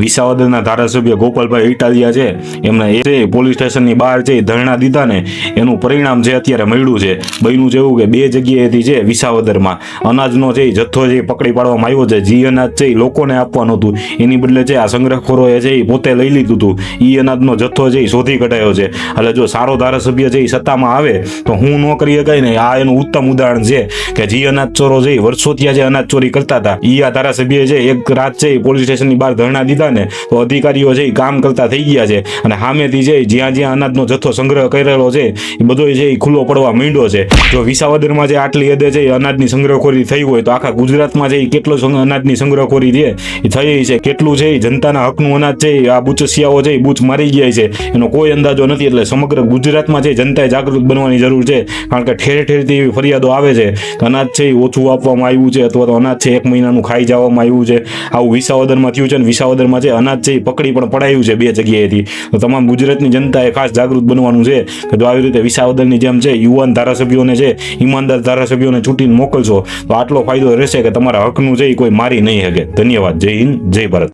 વિસાવદરના ધારાસભ્ય ગોપાલભાઈ ઇટાલિયા છે. એમને એ છે, પોલીસ સ્ટેશનની બહાર છે ધરણા દીધા ને એનું પરિણામ છે અત્યારે મળ્યું છે, બન્યું જેવું કે બે જગ્યાએથી છે વિસાવદરમાં. અનાજનો જે જથ્થો છે પકડી પાડવામાં આવ્યો છે. જે અનાજ છે એ લોકોને આપવાનું હતું. એની બદલે છે આ સંગ્રહખોરોએ છે એ પોતે લઈ લીધું હતું. એ અનાજનો જથ્થો છે એ શોધી કઢાયો છે. એટલે જો સારો ધારાસભ્ય છે એ સત્તામાં આવે, તો હું ન કરી શકાય ને આ એનું ઉત્તમ ઉદાહરણ છે કે જે અનાજ ચોરો છે એ વર્ષોથી જે અનાજ ચોરી કરતા હતા એ આ ધારાસભ્ય છે એક રાત છે એ પોલીસ સ્ટેશનની બહાર ધરણા દીધા ને તો અધિકારીઓ છે એ કામ કરતા થઈ ગયા છે અને સામેથી છે જ્યાં જ્યાં અનાજનો જથ્થો સંગ્રહ કરેલો છે એ બધો છે એ ખુલ્લો પડવા માંડ્યો છે જો વિસાવદરમાં જે આટલી હદે છે એ અનાજની સંગ્રહખોરી થઈ હોય તો આખા ગુજરાતમાં છે એ કેટલો અનાજની સંગ્રહખોરી છે એ થઈ છે કેટલું છે એ જનતાના હકનું અનાજ છે આ બુચસિયાઓ છે એ બુચ મારી ગયા છે એનો કોઈ અંદાજો નથી એટલે સમગ્ર ગુજરાતમાં છે જનતાએ જાગૃત બનવાની જરૂર છે કારણ કે ઠેર ઠેરથી એવી ફરિયાદો આવે છે કે અનાજ છે એ ઓછું આપવામાં આવ્યું છે અથવા તો અનાજ છે એક મહિનાનું ખાઈ જવામાં આવ્યું છે આવું વિસાવદરમાં થયું છે અને વિસાવદરમાં છે અનાજ છે એ પકડી પણ પડાયું છે બે જગ્યાએથી. તો તમામ ગુજરાતની જનતાએ ખાસ જાગૃત બનવાનું છે કે જો આવી રીતે વિસાવદરની જેમ છે, યુવાન ધારાસભ્યોને છે, ઈમાનદાર ધારાસભ્યોને ચૂંટીને મોકલશો, તો આટલો ફાયદો રહેશે કે તમારા હકનું છે એ કોઈ મારી નહીં શકે. ધન્યવાદ. જય હિન્દ, જય ભારત.